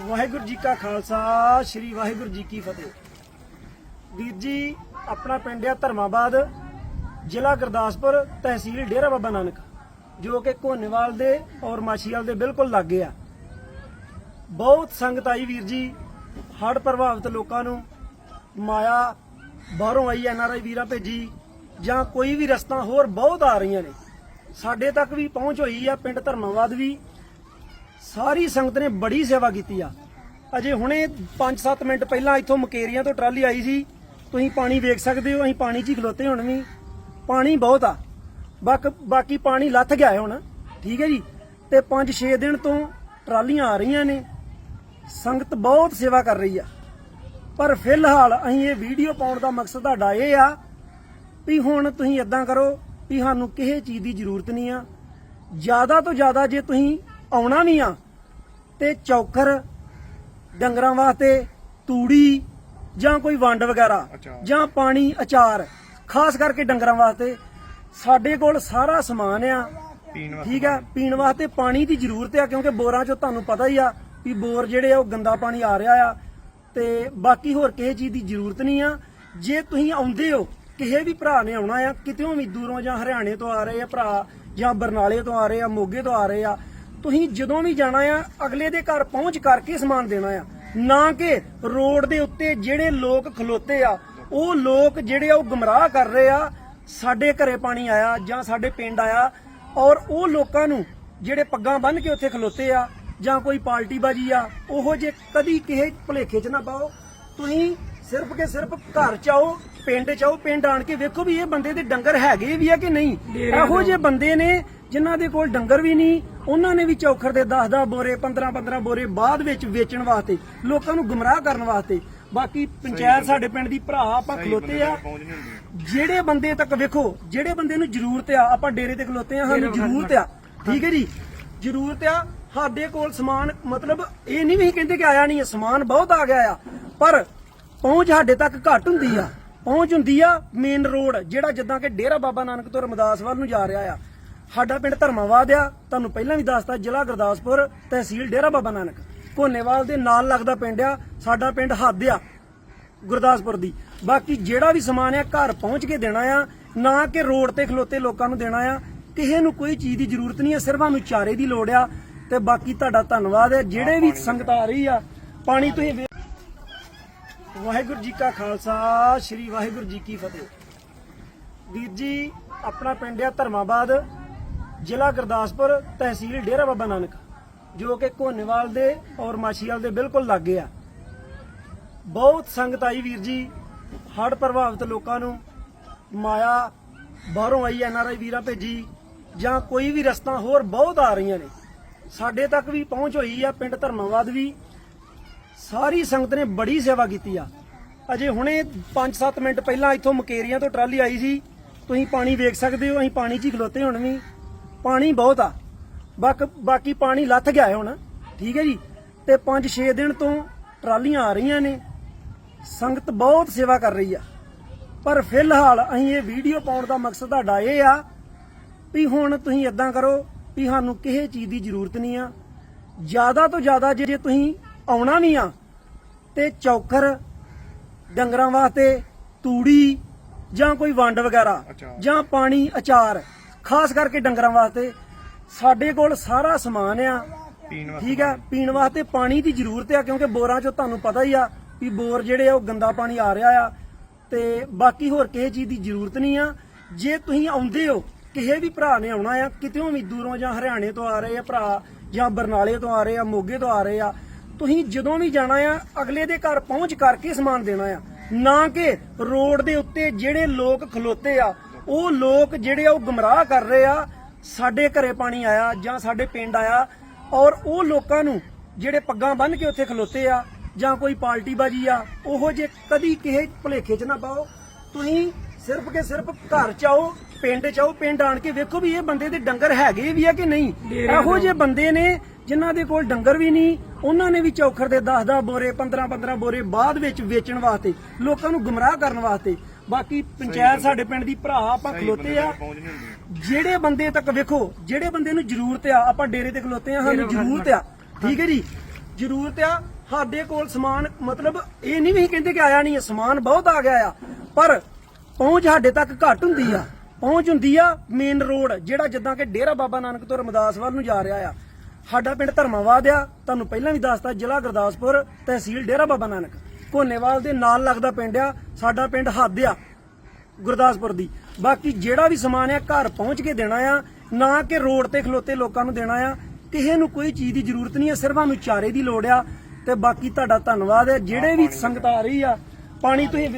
ਵਾਹਿਗੁਰੂ ਜੀ ਕਾ ਖਾਲਸਾ, ਸ੍ਰੀ ਵਾਹਿਗੁਰੂ ਜੀ ਕੀ ਫਤਿਹ। ਵੀਰ ਜੀ, ਆਪਣਾ ਪਿੰਡ ਆ ਧਰਮਾਬਾਦ, ਜ਼ਿਲ੍ਹਾ ਗੁਰਦਾਸਪੁਰ, ਤਹਿਸੀਲ ਡੇਰਾ ਬਾਬਾ ਨਾਨਕ, ਜੋ ਕਿ ਕੋਨੇਵਾਲ ਦੇ ਔਰ ਮਾਛੀਵਾਲ ਦੇ ਬਿਲਕੁਲ ਲਾਗੇ ਆ। ਬਹੁਤ ਸੰਗਤ ਆਈ ਵੀਰ ਜੀ, ਹੜ੍ਹ ਪ੍ਰਭਾਵਿਤ ਲੋਕਾਂ ਨੂੰ ਮਾਇਆ ਬਾਹਰੋਂ ਆਈ ਐੱਨ ਆਰ ਆਈ ਵੀਰਾਂ ਭੇਜੀ, ਜਾਂ ਕੋਈ ਵੀ ਰਸਤਾ ਹੋਰ ਬਹੁਤ ਆ ਰਹੀਆਂ ਨੇ। ਸਾਡੇ ਤੱਕ ਵੀ ਪਹੁੰਚ ਹੋਈ ਆ ਪਿੰਡ ਧਰਮਾਬਾਦ ਵੀ। ਸਾਰੀ ਸੰਗਤ ਨੇ ਬੜੀ ਸੇਵਾ ਕੀਤੀ ਆ। ਅਜੇ ਹੁਣੇ 5-7 ਮਿੰਟ ਪਹਿਲਾਂ ਇੱਥੋਂ ਮਕੇਰੀਆਂ ਤੋਂ ਟਰਾਲੀ ਆਈ ਸੀ। ਤੁਸੀਂ ਪਾਣੀ ਵੇਖ ਸਕਦੇ ਹੋ, ਅਸੀਂ ਪਾਣੀ 'ਚ ਹੀ ਖਲੋਤੇ ਹੁਣ ਵੀ। ਪਾਣੀ ਬਹੁਤ ਆ। ਬਾਕ- ਬਾਕੀ ਪਾਣੀ ਲੱਥ ਗਿਆ ਹੁਣ। ਠੀਕ ਹੈ ਜੀ? ਤੇ 5-6 ਦਿਨ ਤੋਂ ਟਰਾਲੀਆਂ ਆ ਰਹੀਆਂ ਨੇ। ਸੰਗਤ ਬਹੁਤ ਸੇਵਾ ਕਰ ਰਹੀ ਆ। ਪਰ ਫਿਲਹਾਲ ਅਸੀਂ ਇਹ ਵੀਡੀਓ ਪਾਉਣ ਦਾ ਮਕਸਦ ਸਾਡਾ ਇਹ ਆ ਵੀ ਹੁਣ ਤੁਸੀਂ ਇਦਾਂ ਕਰੋ ਵੀ ਸਾਨੂੰ ਕਿਸੇ ਚੀਜ਼ ਦੀ ਜ਼ਰੂਰਤ ਨਹੀਂ ਆ। ਜ਼ਿਆਦਾ ਤੋਂ ਜ਼ਿਆਦਾ ਜੇ ਤੁਸੀਂ ਆਉਣਾ ਵੀ ਆ। ਤੇ ਚੌਕਰ ਡੰਗਰਾਂ ਵਾਸਤੇ ਤੂੜੀ ਜਾਂ ਕੋਈ ਵੰਡ ਵਗੈਰਾ। ਜਾਂ ਪਾਣੀ ਅਚਾਰ ਖਾਸ ਕਰਕੇ ਡੰਗਰਾਂ ਵਾਸਤੇ ਸਾਡੇ ਕੋਲ ਸਾਰਾ ਸਮਾਨ ਆ। ਠੀਕ ਆ ਪੀਣ। ਵਾਸਤੇ ਪਾਣੀ ਦੀ ਜ਼ਰੂਰਤ ਆ ਕਿਉਂਕਿ ਬੋਰਾਂ 'ਚੋਂ ਤੁਹਾਨੂੰ ਪਤਾ ਹੀ ਆ ਵੀ ਬੋਰ ਜਿਹੜੇ ਆ ਉਹ ਗੰਦਾ ਪਾਣੀ ਆ ਰਿਹਾ ਆ। ਤੇ ਬਾਕੀ ਹੋਰ ਕਿਸੇ ਚੀਜ਼ ਦੀ ਜ਼ਰੂਰਤ ਨਹੀਂ ਆ। ਜੇ ਤੁਸੀਂ ਆਉਂਦੇ ਹੋ ਕਿਸੇ ਵੀ ਭਰਾ ਨੇ ਆਉਣਾ ਆ ਕਿਤੇੋਂ ਵੀ ਦੂਰੋਂ ਜਾਂ ਹਰਿਆਣੇ ਤੋਂ ਆ ਰਹੇ ਆ ਭਰਾ ਜਾਂ ਬਰਨਾਲੇ ਤੋਂ ਆ ਰਹੇ ਆ ਮੋਗੇ ਤੋਂ ਆ ਰਹੇ ਆ ਤੁਸੀਂ ਜਦੋਂ ਵੀ ਜਾਣਾ ਆ ਅਗਲੇ ਦੇ ਘਰ ਪਹੁੰਚ ਕਰਕੇ ਸਮਾਨ ਦੇਣਾ ਆ। ਨਾ ਕਿ ਰੋਡ ਦੇ ਉੱਤੇ ਜਿਹੜੇ ਲੋਕ ਖਲੋਤੇ ਆ ਉਹ ਲੋਕ ਜਿਹੜੇ ਆ ਉਹ ਗੁੰਮਰਾਹ ਕਰ ਰਹੇ ਆ ਸਾਡੇ ਘਰੇ ਪਾਣੀ ਆਇਆ ਜਾਂ ਸਾਡੇ ਪਿੰਡ ਆਇਆ ਔਰ ਉਹ ਲੋਕਾਂ ਨੂੰ ਜਿਹੜੇ ਪੱਗਾਂ ਬੰਨ੍ਹ ਕੇ ਉੱਥੇ ਖਲੋਤੇ ਆ ਜਾਂ ਕੋਈ ਪਾਰਟੀ ਬਾਜੀ ਆ ਉਹੋ ਜੇ ਕਦੀ ਕਿਸੇ ਭੁਲੇਖੇ 'ਚ ਨਾ ਪਾਓ। ਤੁਸੀਂ ਸਿਰਫ ਕੇ ਸਿਰਫ ਘਰ ਚ ਆਓ ਪਿੰਡ ਚ ਆਓ ਪਿੰਡ ਆਣ ਕੇ ਵੇਖੋ ਵੀ ਇਹ ਬੰਦੇ ਦੇ ਡੰਗਰ ਹੈਗੇ ਵੀ ਆ ਕਿ ਨਹੀਂ। ਇਹੋ ਜਿਹੇ ਬੰਦੇ ਨੇ ਜਿਨ੍ਹਾਂ ਦੇ ਕੋਲ ਡੰਗਰ ਵੀ ਨਹੀਂ ਉਹਨਾਂ ਨੇ ਵੀ ਚੌਖਰ ਦੇ 10-10 ਬੋਰੇ 15-15 ਬੋਰੇ ਬਾਅਦ ਵਿੱਚ ਵੇਚਣ ਵਾਸਤੇ ਲੋਕਾਂ ਨੂੰ ਗੁੰਮਰਾਹ ਕਰਨ ਵਾਸਤੇ। ਬਾਕੀ ਪੰਚਾਇਤ ਸਾਡੇ ਪਿੰਡ ਦੀ ਭਰਾ ਆਪਾਂ ਖਲੋਤੇ ਆ। ਜਿਹੜੇ ਬੰਦੇ ਤੱਕ ਵੇਖੋ ਜਿਹੜੇ ਬੰਦੇ ਨੂੰ ਜ਼ਰੂਰਤ ਆ ਆਪਾਂ ਡੇਰੇ ਤੇ ਖਲੋਤੇ ਆ ਸਾਨੂੰ ਜ਼ਰੂਰਤ ਆ। ਠੀਕ ਹੈ ਜੀ? ਜ਼ਰੂਰਤ ਆ ਸਾਡੇ ਕੋਲ ਸਮਾਨ ਮਤਲਬ ਇਹ ਨਹੀਂ ਵੀ ਕਹਿੰਦੇ ਕਿ ਆਇਆ ਨਹੀਂ ਸਮਾਨ ਬਹੁਤ ਆ ਗਿਆ ਆ। ਪਰ ਪਹੁੰਚ ਸਾਡੇ ਤੱਕ ਘੱਟ ਹੁੰਦੀ ਆ। ਪਹੁੰਚ ਹੁੰਦੀ ਆ ਮੇਨ ਰੋਡ ਜਿਹੜਾ ਜਿੱਦਾਂ ਕਿ ਡੇਰਾ ਬਾਬਾ ਨਾਨਕ ਤੋਂ ਰਮਦਾਸ ਵੱਲ ਨੂੰ ਜਾ ਰਿਹਾ ਆ। ਸਾਡਾ ਪਿੰਡ ਧਰਮਾਵਾਦ ਆ, ਤੁਹਾਨੂੰ ਪਹਿਲਾਂ ਵੀ ਦੱਸਤਾ ਜ਼ਿਲ੍ਹਾ ਗੁਰਦਾਸਪੁਰ ਤਹਿਸੀਲ ਡੇਰਾ ਬਾਬਾ ਨਾਨਕ। ਕੋਨੇਵਾਲ ਦੇ ਨਾਲ ਲੱਗਦਾ ਪਿੰਡ ਆ, ਸਾਡਾ ਪਿੰਡ ਹੱਦ ਆ ਗੁਰਦਾਸਪੁਰ ਦੀ। ਬਾਕੀ ਜਿਹੜਾ ਵੀ ਸਮਾਨ ਆ, ਘਰ ਪਹੁੰਚ ਕੇ ਦੇਣਾ ਆ, ਨਾ ਕਿ ਰੋਡ ਤੇ ਖਲੋਤੇ ਲੋਕਾਂ ਨੂੰ ਦੇਣਾ ਆ, ਕਿਸੇ ਨੂੰ ਕੋਈ ਚੀਜ਼ ਦੀ ਜ਼ਰੂਰਤ ਨਹੀਂ ਹੈ ਸਿਰਫ ਸਾਨੂੰ ਚਾਰੇ ਦੀ ਲੋੜ ਆ ਤੇ ਬਾਕੀ ਤੁਹਾਡਾ ਧੰਨਵਾਦ ਹੈ ਜਿਹੜੇ ਵੀ ਸੰਗਤ ਆ ਰਹੀ ਆ, ਪਾਣੀ ਤੁਸੀਂ ਵੇ- ਵਾਹਿਗੁਰੂ ਜੀ ਕਾ ਖਾਲਸਾ, ਸ੍ਰੀ ਵਾਹਿਗੁਰੂ ਜੀ ਕੀ ਫਤਿਹ। ਵੀਰ ਜੀ, ਆਪਣਾ ਪਿੰਡ ਆ ਧਰਮਾਬਾਦ। ਜ਼ਿਲ੍ਹਾ ਗੁਰਦਾਸਪੁਰ ਤਹਿਸੀਲ ਡੇਰਾ ਬਾਬਾ ਨਾਨਕ, ਜੋ ਕਿ ਕੋਨੇਵਾਲ ਦੇ ਔਰ ਮਾਛੀਵਾਲ ਦੇ ਬਿਲਕੁਲ ਲਾਗੇ ਆ। ਬਹੁਤ ਸੰਗਤ ਆਈ ਵੀਰ ਜੀ, ਹੜ੍ਹ ਪ੍ਰਭਾਵਿਤ ਲੋਕਾਂ ਨੂੰ ਮਾਇਆ ਬਾਹਰੋਂ ਆਈ ਐਨਆਰਆਈ ਵੀਰਾਂ ਭੇਜੀ, ਜਾਂ ਕੋਈ ਵੀ ਰਸਤਾ ਹੋਰ ਬਹੁਤ ਆ ਰਹੀਆਂ ਨੇ। ਸਾਡੇ ਤੱਕ ਵੀ ਪਹੁੰਚ ਹੋਈ ਆ, ਪਿੰਡ ਧਰਮਾਬਾਦ ਵੀ। ਸਾਰੀ ਸੰਗਤ ਨੇ ਬੜੀ ਸੇਵਾ ਕੀਤੀ ਆ। ਅਜੇ ਹੁਣੇ 5-7 ਮਿੰਟ ਪਹਿਲਾਂ ਇੱਥੋਂ ਮਕੇਰੀਆਂ ਤੋਂ ਟਰਾਲੀ ਆਈ ਸੀ। ਤੁਸੀਂ ਪਾਣੀ ਵੇਖ ਸਕਦੇ ਹੋ, ਅਸੀਂ ਪਾਣੀ 'ਚ ਹੀ ਖਲੋਤੇ ਹੁਣ ਵੀ। ਪਾਣੀ ਬਹੁਤ ਆ। ਬਾਕ- ਬਾਕੀ ਪਾਣੀ ਲੱਥ ਗਿਆ ਹੈ ਹੁਣ। ਠੀਕ ਹੈ ਜੀ? ਤੇ 5-6 ਦਿਨ ਤੋਂ ਟਰਾਲੀਆਂ ਆ ਰਹੀਆਂ ਨੇ। ਸੰਗਤ ਬਹੁਤ ਸੇਵਾ ਕਰ ਰਹੀ ਆ। ਪਰ ਫਿਲਹਾਲ ਅਸੀਂ ਇਹ ਵੀਡੀਓ ਪਾਉਣ ਦਾ ਮਕਸਦ ਸਾਡਾ ਇਹ ਆ ਵੀ ਹੁਣ ਤੁਸੀਂ ਇਦਾਂ ਕਰੋ ਵੀ ਸਾਨੂੰ ਕਿਸੇ ਚੀਜ਼ ਦੀ ਜ਼ਰੂਰਤ ਨਹੀਂ ਆ। ਜ਼ਿਆਦਾ ਤੋਂ ਜ਼ਿਆਦਾ ਜੇ ਤੁਸੀਂ ਆਉਣਾ ਵੀ ਆ ਤੇ ਚੌਕਰ ਡੰਗਰਾਂ ਵਾਸਤੇ ਤੂੜੀ ਜਾਂ ਕੋਈ ਵੰਡ ਵਗੈਰਾ। ਜਾਂ ਪਾਣੀ ਅਚਾਰ ਖਾਸ ਕਰਕੇ ਡੰਗਰਾਂ ਵਾਸਤੇ। ਸਾਡੇ ਕੋਲ ਸਾਰਾ ਸਮਾਨ ਆ। ਠੀਕ ਆ ਪੀਣ। ਵਾਸਤੇ ਪਾਣੀ ਦੀ ਜ਼ਰੂਰਤ ਆ ਕਿਉਂਕਿ ਬੋਰਾਂ 'ਚੋਂ ਤੁਹਾਨੂੰ ਪਤਾ ਹੀ ਆ ਵੀ ਬੋਰ ਜਿਹੜੇ ਆ ਉਹ ਗੰਦਾ ਪਾਣੀ ਆ ਰਿਹਾ ਆ। ਤੇ ਬਾਕੀ ਹੋਰ ਕਿਸੇ ਚੀਜ਼ ਦੀ ਜ਼ਰੂਰਤ ਨਹੀਂ ਆ। ਜੇ ਤੁਸੀਂ ਆਉਂਦੇ ਹੋ ਕਿਸੇ ਵੀ ਭਰਾ ਨੇ ਆਉਣਾ ਆ ਕਿਤੇੋਂ ਵੀ ਦੂਰੋਂ ਜਾਂ ਹਰਿਆਣੇ ਤੋਂ ਆ ਰਹੇ ਆ ਭਰਾ ਜਾਂ ਬਰਨਾਲੇ ਤੋਂ ਆ ਰਹੇ ਆ ਮੋਗੇ ਤੋਂ ਆ ਰਹੇ ਆ ਤੁਸੀਂ ਜਦੋਂ ਵੀ ਜਾਣਾ ਆ ਅਗਲੇ ਦੇ ਘਰ ਪਹੁੰਚ ਕਰਕੇ ਸਮਾਨ ਦੇਣਾ ਆ। ਨਾ ਕਿ ਰੋਡ ਦੇ ਉੱਤੇ ਜਿਹੜੇ ਲੋਕ ਖਲੋਤੇ ਆ ਉਹ ਲੋਕ ਜਿਹੜੇ ਆ ਉਹ ਗੁੰਮਰਾਹ ਕਰ ਰਹੇ ਆ ਸਾਡੇ ਘਰੇ ਪਾਣੀ ਆਇਆ ਜਾਂ ਸਾਡੇ ਪਿੰਡ ਆਇਆ ਔਰ ਉਹ ਲੋਕਾਂ ਨੂੰ ਜਿਹੜੇ ਪੱਗਾਂ ਬੰਨ੍ਹ ਕੇ ਉੱਥੇ ਖਲੋਤੇ ਆ ਜਾਂ ਕੋਈ ਪਾਰਟੀ ਬਾਜੀ ਆ ਉਹੋ ਜੇ ਕਦੀ ਕਿਸੇ ਭੁਲੇਖੇ 'ਚ ਨਾ ਪਾਓ। ਤੁਸੀਂ ਸਿਰਫ ਕੇ ਸਿਰਫ ਘਰ ਚ ਆਓ ਪਿੰਡ ਚ ਆਓ ਪਿੰਡ ਆਣ ਕੇ ਵੇਖੋ ਵੀ ਇਹ ਬੰਦੇ ਦੇ ਡੰਗਰ ਹੈਗੇ ਵੀ ਆ ਕਿ ਨਹੀਂ। ਇਹੋ ਜਿਹੇ ਬੰਦੇ ਨੇ ਜਿਨ੍ਹਾਂ ਦੇ ਕੋਲ ਡੰਗਰ ਵੀ ਨਹੀਂ ਉਹਨਾਂ ਨੇ ਵੀ ਚੌਖਰ ਦੇ 10-10 ਬੋਰੇ 15-15 ਬੋਰੇ ਬਾਅਦ ਵਿੱਚ ਵੇਚਣ ਵਾਸਤੇ ਲੋਕਾਂ ਨੂੰ ਗੁੰਮਰਾਹ ਕਰਨ ਵਾਸਤੇ। ਬਾਕੀ ਪੰਚਾਇਤ ਸਾਡੇ ਪਿੰਡ ਦੀ ਭਰਾ ਆਪਾਂ ਖਲੋਤੇ ਆ। ਜਿਹੜੇ ਬੰਦੇ ਤੱਕ ਵੇਖੋ ਜਿਹੜੇ ਬੰਦੇ ਨੂੰ ਜ਼ਰੂਰਤ ਆ ਆਪਾਂ ਡੇਰੇ ਤੇ ਖਲੋਤੇ ਆ ਸਾਨੂੰ ਜ਼ਰੂਰਤ ਆ। ਠੀਕ ਹੈ ਜੀ? ਜ਼ਰੂਰਤ ਆ ਸਾਡੇ ਕੋਲ ਸਮਾਨ ਮਤਲਬ ਇਹ ਨਹੀਂ ਵੀ ਕਹਿੰਦੇ ਕਿ ਆਇਆ ਨਹੀਂ ਹੈ ਸਮਾਨ ਬਹੁਤ ਆ ਗਿਆ ਆ। ਪਰ ਪਹੁੰਚ ਸਾਡੇ ਤੱਕ ਘੱਟ ਹੁੰਦੀ ਆ। ਪਹੁੰਚ ਹੁੰਦੀ ਆ ਮੇਨ ਰੋਡ ਜਿਹੜਾ ਜਿੱਦਾਂ ਕਿ ਡੇਰਾ ਬਾਬਾ ਨਾਨਕ ਤੋਂ ਰਮਦਾਸ ਵੱਲ ਨੂੰ ਜਾ ਰਿਹਾ ਆ। ਸਾਡਾ ਪਿੰਡ ਧਰਮਾਵਾਦ ਆ ਤੁਹਾਨੂੰ ਪਹਿਲਾਂ ਵੀ ਦੱਸਤਾ ਜ਼ਿਲ੍ਹਾ ਗੁਰਦਾਸਪੁਰ ਤਹਿਸੀਲ ਡੇਰਾ ਬਾਬਾ ਨਾਨਕ। ਕੋਨੇਵਾਲ ਦੇ ਨਾਲ ਲੱਗਦਾ ਪਿੰਡ ਆ, ਸਾਡਾ ਪਿੰਡ ਹੱਦ ਆ, ਗੁਰਦਾਸਪੁਰ ਦੀ। ਬਾਕੀ ਜਿਹੜਾ ਵੀ ਸਮਾਨ ਆ, ਘਰ ਪਹੁੰਚ ਕੇ ਦੇਣਾ ਆ, ਨਾ ਕਿ ਰੋਡ ਤੇ ਖਲੋਤੇ ਲੋਕਾਂ ਨੂੰ ਦੇਣਾ ਆ, ਕਿਸੇ ਨੂੰ ਕੋਈ ਚੀਜ਼ ਦੀ ਜ਼ਰੂਰਤ ਨਹੀਂ ਹੈ ਸਿਰਫ ਸਾਨੂੰ ਚਾਰੇ ਦੀ ਲੋੜ ਆ, ਤੇ ਬਾਕੀ ਤੁਹਾਡਾ ਧੰਨਵਾਦ ਹੈ ਜਿਹੜੇ ਵੀ ਸੰਗਤ ਆ ਰਹੀ ਆ, ਪਾਣੀ ਤੁਸੀਂ